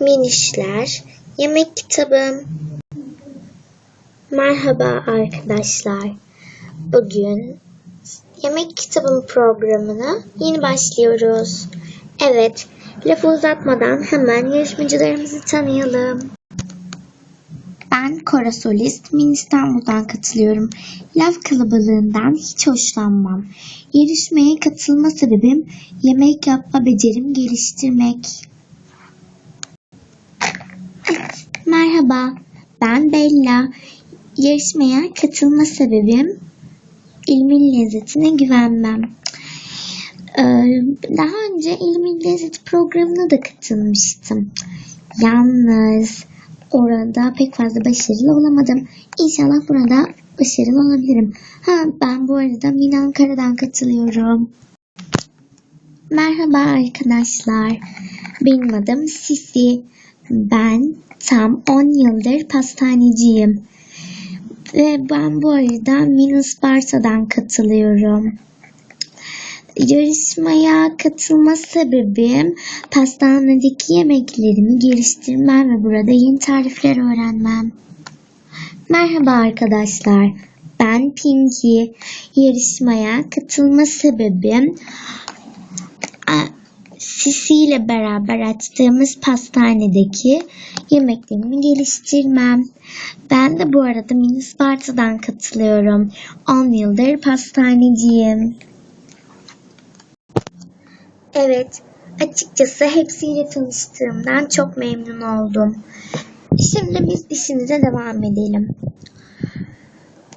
Minişler, yemek kitabım. Merhaba arkadaşlar. Bugün yemek kitabım programına yeni başlıyoruz. Evet, lafı uzatmadan hemen yarışmacılarımızı tanıyalım. Ben Kora Solist, Min İstanbul'dan katılıyorum. Laf kalabalığından hiç hoşlanmam. Yarışmaya katılma sebebim yemek yapma becerim geliştirmek. Merhaba, ben Bella. Yarışmaya katılma sebebim ilmin lezzetine güvenmem. Ee, daha önce ilmin lezzeti programına da katılmıştım. Yalnız orada pek fazla başarılı olamadım. İnşallah burada başarılı olabilirim. Ha, ben bu arada Min Ankara'dan katılıyorum. Merhaba arkadaşlar. Benim adım Sisi. Ben tam 10 yıldır pastaneciyim. Ve ben bu arada Min Isparta'dan katılıyorum. Yarışmaya katılma sebebim pastanedeki yemeklerimi geliştirmem ve burada yeni tarifler öğrenmem. Merhaba arkadaşlar. Ben Pinky. Yarışmaya katılma sebebim Sisi ile beraber açtığımız pastanedeki yemeklerimi geliştirmem. Ben de bu arada Mini Sparta'dan katılıyorum. 10 yıldır pastaneciyim. Evet, açıkçası hepsiyle tanıştığımdan çok memnun oldum. Şimdi biz işimize devam edelim.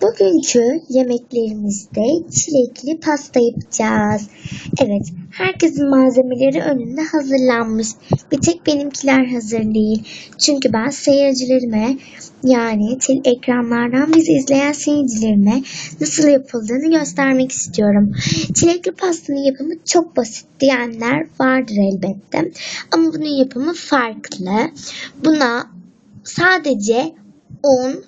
Bugünkü yemeklerimizde çilekli pasta yapacağız. Evet, herkesin malzemeleri önünde hazırlanmış. Bir tek benimkiler hazır değil. Çünkü ben seyircilerime yani tel ekranlardan bizi izleyen seyircilerime nasıl yapıldığını göstermek istiyorum. Çilekli pastanın yapımı çok basit diyenler vardır elbette. Ama bunun yapımı farklı. Buna sadece un,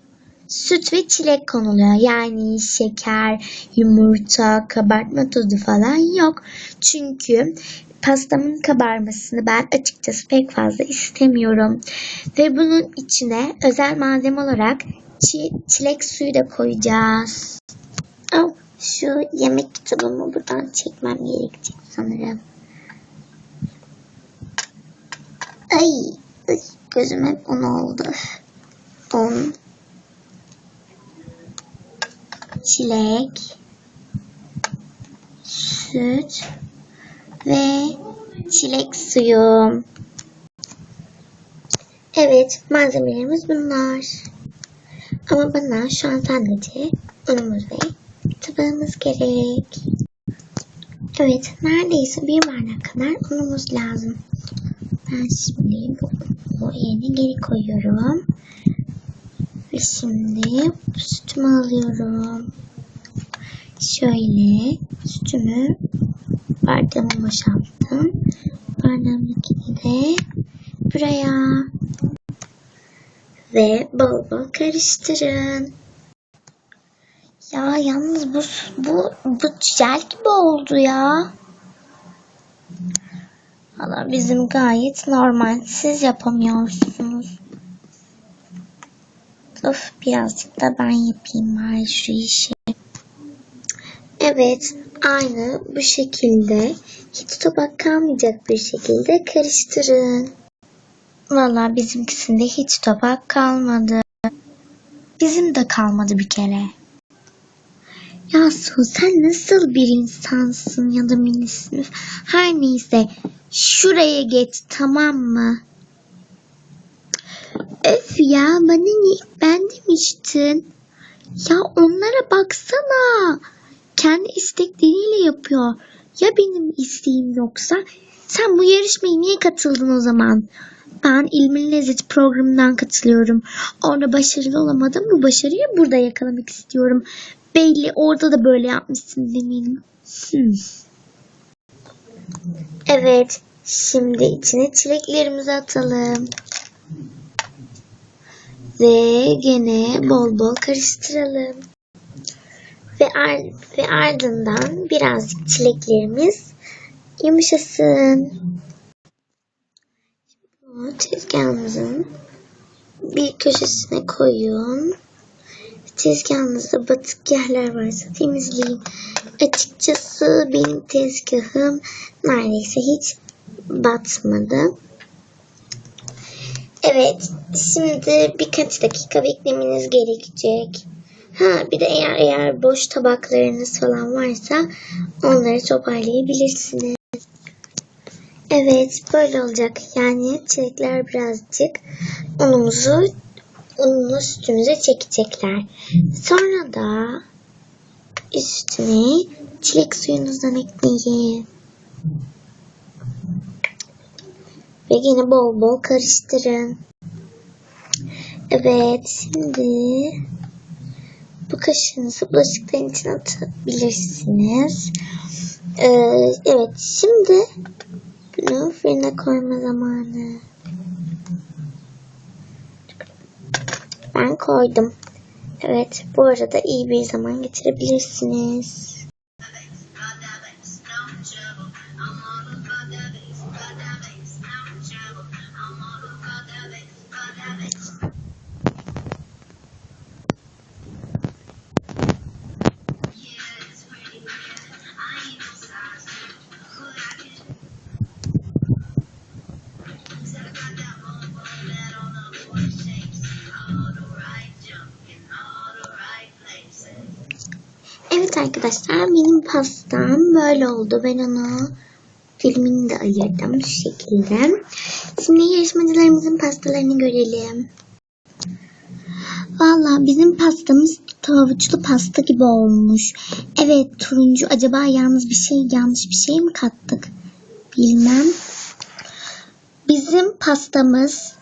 süt ve çilek konuluyor. Yani şeker, yumurta, kabartma tozu falan yok. Çünkü pastamın kabarmasını ben açıkçası pek fazla istemiyorum. Ve bunun içine özel malzeme olarak çi- çilek suyu da koyacağız. Oh, şu yemek kitabımı buradan çekmem gerekecek sanırım. Ay, ay gözüm hep un oldu. Un, çilek, süt ve çilek suyu. Evet, malzemelerimiz bunlar. Ama bana şu an sadece unumuz ve tabağımız gerek. Evet, neredeyse bir bardak kadar unumuz lazım. Ben şimdi bu, bu yerine geri koyuyorum. Ve şimdi sütümü alıyorum. Şöyle sütümü bardağıma boşalttım. Bardağımdakini de buraya ve bol bol karıştırın. Ya yalnız bu bu bu jel gibi oldu ya. Valla bizim gayet normal. Siz yapamıyorsunuz. Of birazcık da ben yapayım bari şu işi. Evet aynı bu şekilde hiç tabak kalmayacak bir şekilde karıştırın. Valla bizimkisinde hiç tabak kalmadı. Bizim de kalmadı bir kere. Yasu sen nasıl bir insansın ya da mini. Her neyse şuraya geç tamam mı? Öf ya bana niye ben demiştin. Ya onlara baksana. Kendi istekleriyle yapıyor. Ya benim isteğim yoksa? Sen bu yarışmaya niye katıldın o zaman? Ben İlmin Lezzeti programından katılıyorum. Orada başarılı olamadım. Bu başarıyı burada yakalamak istiyorum. Belli orada da böyle yapmışsın eminim. Hmm. Evet. Şimdi içine çileklerimizi atalım. Ve gene bol bol karıştıralım. Ve, ar- ve ardından birazcık çileklerimiz yumuşasın. Tezgahımızın bir köşesine koyun. Tezgahınızda batık yerler varsa temizleyin. Açıkçası benim tezgahım neredeyse hiç batmadı. Evet, şimdi birkaç dakika beklemeniz gerekecek. Ha, bir de eğer eğer boş tabaklarınız falan varsa onları toparlayabilirsiniz. Evet, böyle olacak. Yani çilekler birazcık unumuzu ununu sütümüze çekecekler. Sonra da üstüne çilek suyunuzdan ekleyin. Ve yine bol bol karıştırın. Evet, şimdi bu kaşığınızı bulaşıkların içine atabilirsiniz. Ee, evet, şimdi bunu fırına koyma zamanı. Ben koydum. Evet, bu arada iyi bir zaman geçirebilirsiniz. Arkadaşlar, benim pastam böyle oldu. Ben onu filmini de ayırdım şu şekilde. Şimdi yarışmacılarımızın pastalarını görelim. Valla bizim pastamız havuçlu pasta gibi olmuş. Evet turuncu acaba yalnız bir şey yanlış bir şey mi kattık? Bilmem. Bizim pastamız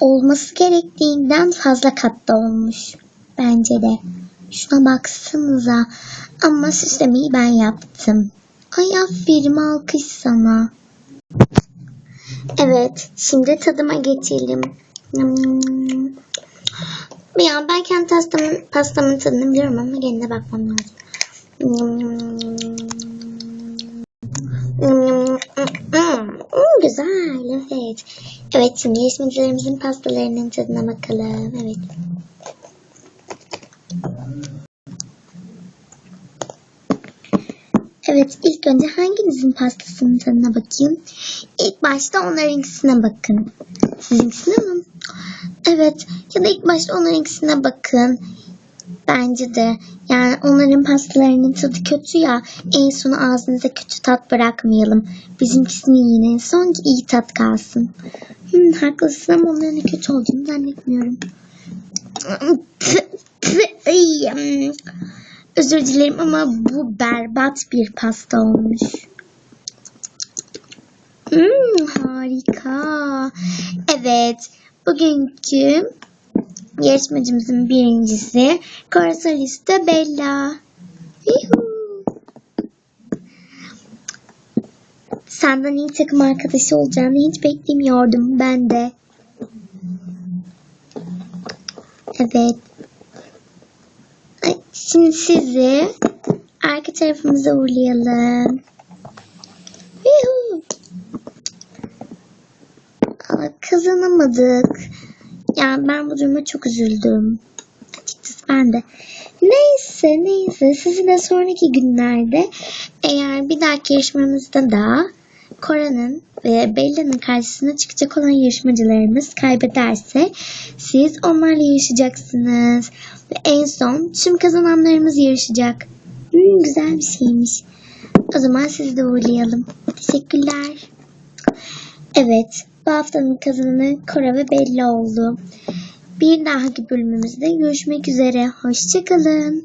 olması gerektiğinden fazla katta olmuş. Bence de. Şuna baksanıza. Ama süslemeyi ben yaptım. Ay aferin alkış sana. Evet, şimdi tadıma geçelim. Hmm. Ya ben kendi pastamın, pastamın tadını biliyorum ama gene de bakmam lazım. Hmm, güzel, evet. Evet, şimdi yarışmacılarımızın pastalarının tadına bakalım. Evet. Evet, ilk önce hanginizin pastasının tadına bakayım? İlk başta onlarınkisine bakın. Sizinkisine mi? Evet, ya da ilk başta onlarınkisine bakın. Bence de. Yani onların pastalarının tadı kötü ya. En son ağzınıza kötü tat bırakmayalım. Bizimkisini yiyin en son ki iyi tat kalsın. Hmm, haklısın ama onların kötü olduğunu zannetmiyorum. Özür dilerim ama bu berbat bir pasta olmuş. Hmm, harika. Evet, bugünkü yarışmacımızın birincisi Corsalista Bella. Yuhuu. Senden iyi takım arkadaşı olacağını hiç beklemiyordum ben de. Evet. Şimdi sizi arka tarafımıza uğurlayalım. Yuhuu. Aa, Kazanamadık. Yani ben bu duruma çok üzüldüm. Açıkçası ben de. Neyse neyse sizinle sonraki günlerde eğer bir dahaki yarışmamızda da Kora'nın ve Bella'nın karşısına çıkacak olan yarışmacılarımız kaybederse siz onlarla yarışacaksınız. Ve en son tüm kazananlarımız yarışacak. Hmm, güzel bir şeymiş. O zaman sizi de uğurlayalım. Teşekkürler. Evet, bu haftanın kazananı Kora ve Bella oldu. Bir dahaki bölümümüzde görüşmek üzere. Hoşçakalın.